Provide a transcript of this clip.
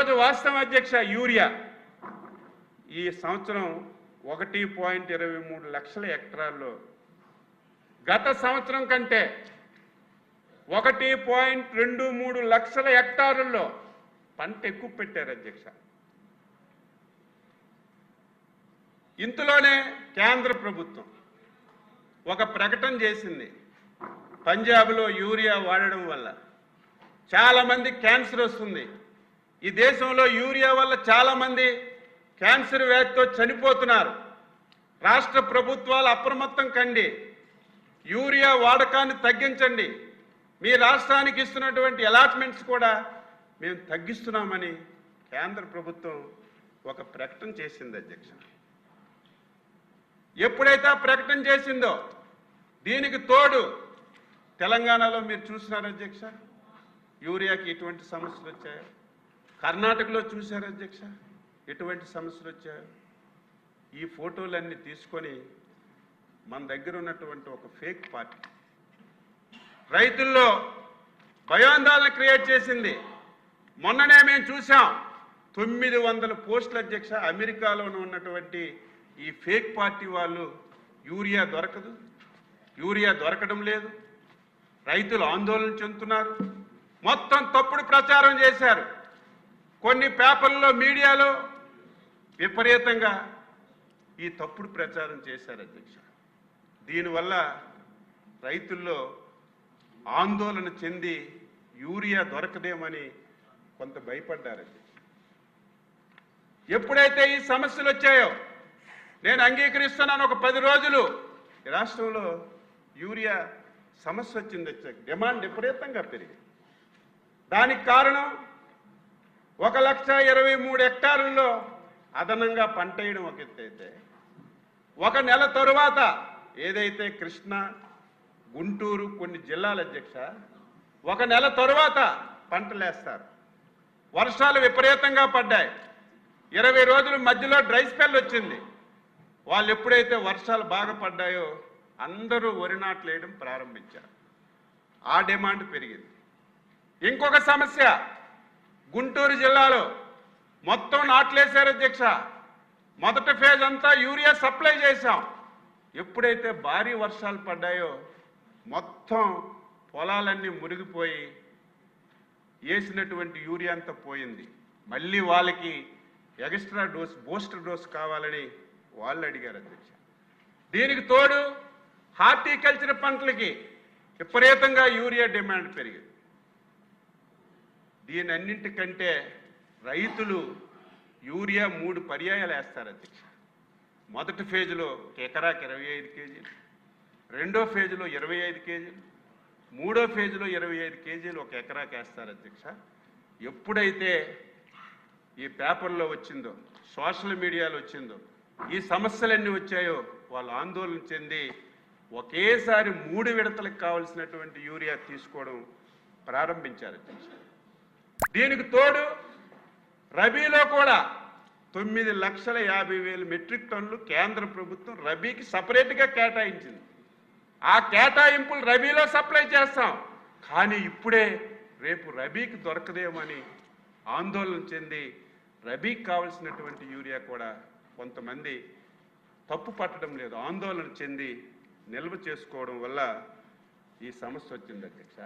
ఈరోజు వాస్తవం అధ్యక్ష యూరియా. ఈ సంవత్సరం ఒకటి పాయింట్ ఇరవై మూడు లక్షల హెక్టార్లో. గత సంవత్సరం కంటే ఒకటి పాయింట్ రెండు మూడు లక్షల హెక్టారుల్లో పంట ఎక్కువ పెట్టారు అధ్యక్ష. ఇంతలోనే కేంద్ర ప్రభుత్వం ఒక ప్రకటన చేసింది. పంజాబ్లో యూరియా వాడడం వల్ల చాలామంది క్యాన్సర్ వస్తుంది. ఈ దేశంలో యూరియా వల్ల చాలామంది క్యాన్సర్ వ్యాధితో చనిపోతున్నారు. రాష్ట్ర ప్రభుత్వాలు అప్రమత్తం కండి. యూరియా వాడకాన్ని తగ్గించండి. మీ రాష్ట్రానికి ఇస్తున్నటువంటి అలాట్మెంట్స్ కూడా మేము తగ్గిస్తున్నామని కేంద్ర ప్రభుత్వం ఒక ప్రకటన చేసింది అధ్యక్ష. ఎప్పుడైతే ఆ ప్రకటన చేసిందో దీనికి తోడు తెలంగాణలో మీరు చూసినారు అధ్యక్ష? యూరియాకి ఎటువంటి సమస్యలు వచ్చాయో? కర్ణాటకలో చూశారు అధ్యక్ష? ఎటువంటి సమస్యలు వచ్చాయో? ఈ ఫోటోలన్నీ తీసుకొని మన దగ్గర ఉన్నటువంటి ఒక ఫేక్ పార్టీ. రైతుల్లో భయాందోళన క్రియేట్ చేసింది. మొన్ననే మేము చూసాం తొమ్మిది వందల పోస్టుల అధ్యక్ష అమెరికాలో ఉన్నటువంటి ఈ ఫేక్ పార్టీ వాళ్ళు యూరియా దొరకదు. యూరియా దొరకడం లేదు. రైతులు ఆందోళన చెందుతున్నారు. మొత్తం తప్పుడు ప్రచారం చేశారు. కొన్ని పేపర్లలో మీడియాలో విపరీతంగా ఈ తప్పుడు ప్రచారం చేశారు అధ్యక్ష. దీనివల్ల రైతుల్లో ఆందోళన చెంది యూరియా దొరకదేమని కొంత భయపడ్డారు అధ్యక్ష. ఎప్పుడైతే ఈ సమస్యలు వచ్చాయో నేను అంగీకరిస్తున్నాను ఒక పది రోజులు. రాష్ట్రంలో యూరియా సమస్య వచ్చింది అధ్యక్ష. డిమాండ్ విపరీతంగా పెరిగింది. దానికి కారణం ఒక లక్ష ఇరవై మూడు హెక్టారుల్లో అదనంగా పంట వేయడం ఒక ఎత్తైతే అయితే ఒక నెల తరువాత ఏదైతే కృష్ణ గుంటూరు కొన్ని జిల్లాల అధ్యక్ష ఒక నెల తరువాత పంటలేస్తారు వర్షాలు విపరీతంగా పడ్డాయి. ఇరవై రోజుల మధ్యలో డ్రై స్పెల్ వచ్చింది. వాళ్ళు ఎప్పుడైతే వర్షాలు బాగా పడ్డాయో అందరూ వరి నాట్లు వేయడం ప్రారంభించారు. ఆ డిమాండ్ పెరిగింది. ఇంకొక సమస్య గుంటూరు జిల్లాలో మొత్తం నాట్లేశారు అధ్యక్ష. మొదటి ఫేజ్ అంతా యూరియా సప్లై చేశాం. ఎప్పుడైతే భారీ వర్షాలు పడ్డాయో మొత్తం పొలాలన్నీ మురిగిపోయి వేసినటువంటి యూరియా అంతా పోయింది. మళ్ళీ వాళ్ళకి ఎక్స్ట్రా డోస్ బూస్టర్ డోస్ కావాలని వాళ్ళు అడిగారు అధ్యక్ష. దీనికి తోడు హార్టికల్చర్ పంటలకి విపరీతంగా యూరియా డిమాండ్ పెరిగింది. దీని అన్నింటికంటే రైతులు యూరియా మూడు పర్యాయాలు వేస్తారు అధ్యక్ష. మొదటి ఫేజ్లో ఒక ఎకరాకి ఇరవై ఐదు కేజీలు రెండో ఫేజ్లో ఇరవై ఐదు కేజీలు మూడో ఫేజ్లో ఇరవై ఐదు కేజీలు ఒక ఎకరాకి వేస్తారు అధ్యక్ష. ఎప్పుడైతే ఈ పేపర్లో వచ్చిందో సోషల్ మీడియాలో వచ్చిందో ఈ సమస్యలన్నీ వచ్చాయో వాళ్ళు ఆందోళన చెంది ఒకేసారి మూడు విడతలకు కావలసినటువంటి యూరియా తీసుకోవడం ప్రారంభించారు అధ్యక్ష. దీనికి తోడు రబీలో కూడా తొమ్మిది లక్షల యాభై వేల మెట్రిక్ టన్నులు కేంద్ర ప్రభుత్వం రబీకి సపరేట్గా కేటాయించింది. ఆ కేటాయింపులు రబీలో సప్లై చేస్తాం. కానీ ఇప్పుడే రేపు రబీకి దొరకదేమని ఆందోళన చెంది రబీకి కావలసినటువంటి యూరియా కూడా కొంతమంది తప్పు పట్టడం లేదు. ఆందోళన చెంది నిల్వ చేసుకోవడం వల్ల ఈ సమస్య వచ్చింది అధ్యక్ష.